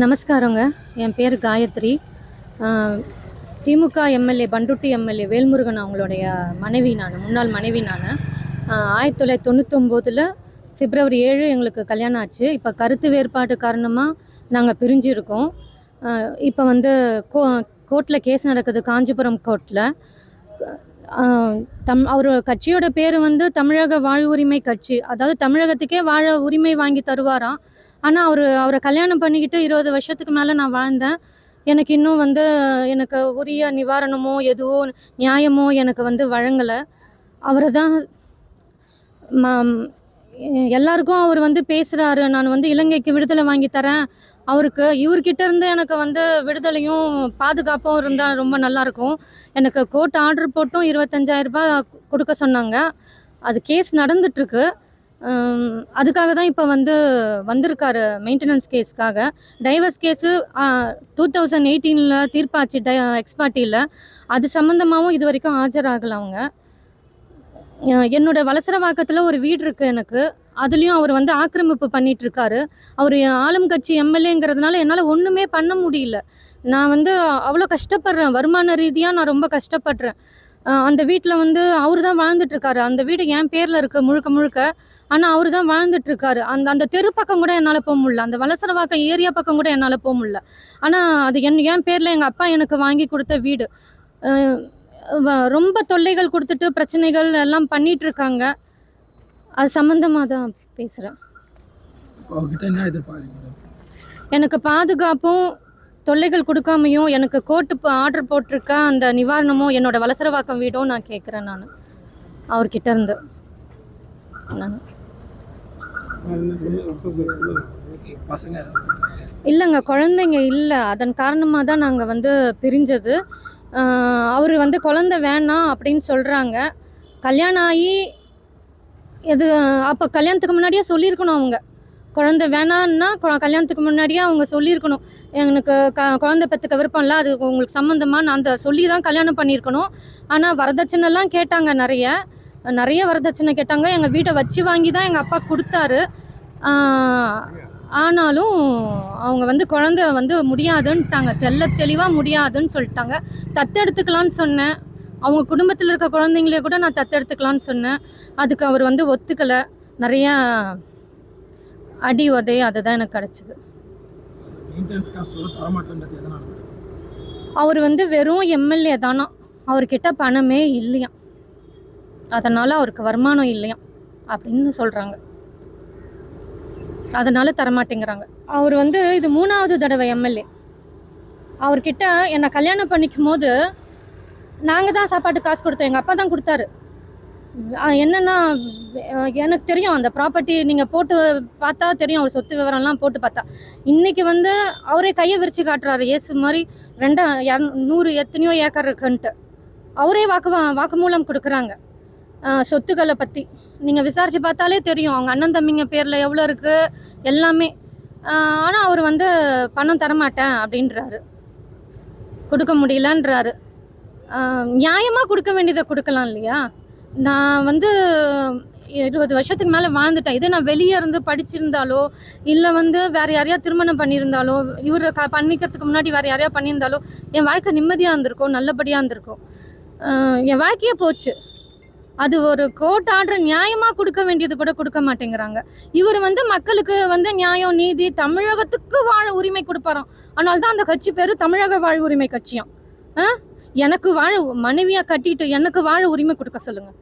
நமஸ்காரங்க. என் பேர் Gayathri. DMK MLA Panruti MLA Velmurugan அவங்களுடைய மனைவி நான் முன்னாள் மனைவி நான். ஆயிரத்தி தொள்ளாயிரத்தி தொண்ணூத்தொம்போதில் பிப்ரவரி ஏழு எங்களுக்கு கல்யாணம் ஆச்சு. இப்போ கருத்து வேறுபாடு காரணமாக நாங்கள் பிரிஞ்சிருக்கோம். இப்போ வந்து கோ கோர்ட்டில் கேஸ் நடக்குது காஞ்சிபுரம் கோர்ட்டில் தம் அவர் கட்சியோட பேர் வந்து தமிழக வாழ்வுரிமை கட்சி. அதாவது தமிழகத்துக்கே வாழ உரிமை வாங்கி தருவாராம். ஆனால் அவர் அவரை கல்யாணம் பண்ணிக்கிட்டு இருபது வருஷத்துக்கு மேலே நான் வாழ்ந்தேன். எனக்கு இன்னும் வந்து எனக்கு உரிய நிவாரணமோ எதுவோ நியாயமோ எனக்கு வந்து வழங்கலை. அவரை தான் ம- எல்லாருக்கும் அவர் வந்து பேசுகிறாரு நான் வந்து இலங்கைக்கு விடுதலை வாங்கி தரேன். அவருக்கு இவர்கிட்ட இருந்து எனக்கு வந்து விடுதலையும் பாதுகாப்பும் இருந்தால் ரொம்ப நல்லாயிருக்கும் எனக்கு கோர்ட் ஆர்டர் போட்டும் இருபத்தஞ்சாயிரம் ரூபாய் கொடுக்க சொன்னாங்க. அது கேஸ் நடந்துட்டுருக்கு. அதுக்காக தான் இப்போ வந்து வந்திருக்காரு மெயின்டெனன்ஸ் கேஸ்க்காக டைவர்ஸ் கேஸு டூ தௌசண்ட் எயிட்டீனில் தீர்ப்பாச்சு டை எக்ஸ்பார்ட்டியில் அது சம்மந்தமாகவும் இது வரைக்கும் ஆஜராகலை அவங்க. என்னோட வலசரவாக்கத்தில் ஒரு வீடு இருக்குது எனக்கு. அதுலேயும் அவர் வந்து ஆக்கிரமிப்பு பண்ணிட்டு இருக்காரு அவர் ஆளும் கட்சி எம்எல்ஏங்கிறதுனால என்னால் ஒன்றுமே பண்ண முடியல. நான் வந்து அவ்வளோ கஷ்டப்படுறேன். வருமான ரீதியாக நான் ரொம்ப கஷ்டப்படுறேன். அந்த வீட்டில் வந்து அவர் தான் வாழ்ந்துட்டுருக்காரு. அந்த வீடு என் பேரில் இருக்குது முழுக்க முழுக்க. ஆனால் அவர் தான் வாழ்ந்துட்டுருக்காரு. அந்த அந்த தெரு பக்கம் கூட என்னால் போக முடியல. அந்த வலசரவாக்கம் ஏரியா பக்கம் கூட என்னால் போக முடியல. ஆனால் அது என் என் பேரில் எங்கள் அப்பா எனக்கு வாங்கி கொடுத்த வீடு. ரொம்ப தொல்லைகள் கொடுத்துட்டு பிரச்சனைகள் எல்லாம் பண்ணிட்டு இருக்காங்க அது சம்மந்தமாக தான் பேசுகிறேன் எனக்கு பாதுகாப்பும் தொல்லைகள் கொடுக்காமையும் எனக்கு கோர்ட்டு ஆர்டர் போட்டிருக்க அந்த நிவாரணமும் என்னோட வலசரவாக்கம் வீடும் நான் கேட்குறேன் நான். அவர்கிட்ட இருந்து. இல்லைங்க குழந்தைங்க இல்லை. அதன் காரணமாக தான் நாங்கள் வந்து பிரிஞ்சது. அவர் வந்து குழந்தை வேணாம் அப்படின்னு சொல்கிறாங்க கல்யாணம் ஆகி எது அப்போ கல்யாணத்துக்கு முன்னாடியே சொல்லியிருக்கணும் அவங்க. குழந்தை வேணான்னா கொ- கல்யாணத்துக்கு முன்னாடியே அவங்க சொல்லியிருக்கணும். எனக்கு க குழந்தை பெற்றுக்க விருப்பம் இல்லை அது உங்களுக்கு சம்மந்தமாக நான் அந்த சொல்லி தான் கல்யாணம் பண்ணியிருக்கணும். ஆனால் வரதட்சணைலாம் கேட்டாங்க நிறைய. நிறைய வரதட்சணை கேட்டாங்க. எங்கள் வீட்டை வச்சு வாங்கி தான் எங்கள் அப்பா கொடுத்தாரு. ஆனாலும் அவங்க வந்து குழந்தை வந்து முடியாதுன்ட்டாங்க தெள்ள தெளிவாக முடியாதுன்னு சொல்லிட்டாங்க. தத்தெடுத்துக்கலான்னு சொன்னேன். அவங்க குடும்பத்தில் இருக்க குழந்தைங்களே கூட நான் தத்தெடுத்துக்கலான்னு சொன்னேன். அதுக்கு அவர் வந்து ஒத்துக்கலை. நிறையா அடி உதை அதுதான் எனக்கு கிடச்சிது. அவர் வந்து வெறும் எம்எல்ஏ தானா? அவர்கிட்ட பணமே இல்லையாம். அதனால் அவருக்கு வருமானம் இல்லையாம். அப்படின்னு சொல்கிறாங்க அதனால் தரமாட்டேங்கிறாங்க. அவர் வந்து இது மூணாவது தடவை எம்எல்ஏ அவர்கிட்ட என்னை கல்யாணம் பண்ணிக்கும் போது நாங்கள் தான் சாப்பாட்டு காசு கொடுத்தோம். எங்கள் அப்பா தான் கொடுத்தாரு. என்னென்னா எனக்கு தெரியும் அந்த ப்ராப்பர்ட்டி நீங்கள் போட்டு பார்த்தா தெரியும். அவர் சொத்து விவரம்லாம் போட்டு பார்த்தா. இன்றைக்கி வந்து அவரே கையை விரித்து காட்டுறாரு. ஏசு மாதிரி ரெண்டா இரநூ- நூறு எத்தனையோ ஏக்கர் இருக்குன்ட்டு. அவரே வாக்கு வாக்குமூலம் கொடுக்குறாங்க. சொத்துக்களை பற்றி நீங்கள் விசாரித்து பார்த்தாலே தெரியும். அவங்க அண்ணன் தம்பிங்க பேரில் எவ்வளோ இருக்குது எல்லாமே. ஆனால் அவர் வந்து பணம் தரமாட்டேன் அப்படின்றாரு. கொடுக்க முடியலன்றாரு. நியாயமாக கொடுக்க வேண்டியதை கொடுக்கலாம் இல்லையா? நான் வந்து இருபது வருஷத்துக்கு மேலே வாழ்ந்துட்டேன். இதே நான் வெளியே இருந்து படிச்சிருந்தாலோ இல்லை வந்து வேறு யாரையா திருமணம் பண்ணியிருந்தாலோ இவர் க பண்ணிக்கிறதுக்கு முன்னாடி வேறு யாரையா பண்ணியிருந்தாலோ என் வாழ்க்கை நிம்மதியாக இருந்திருக்கும் நல்லபடியாக இருந்திருக்கும். என் வாழ்க்கையே போச்சு. அது ஒரு கோர்ட் ஆர்டர் நியாயமாக கொடுக்க வேண்டியது கூட கொடுக்க மாட்டேங்கிறாங்க. இவர் வந்து மக்களுக்கு வந்து நியாயம் நீதி தமிழகத்துக்கு வாழ உரிமை கொடுப்பாராம். ஆனால் தான் அந்த கட்சி பேர் தமிழக வாழ் உரிமை கட்சியாம். ஆ? எனக்கு வாழ மனைவியாக கட்டிட்டு எனக்கு வாழ உரிமை கொடுக்க சொல்லுங்கள்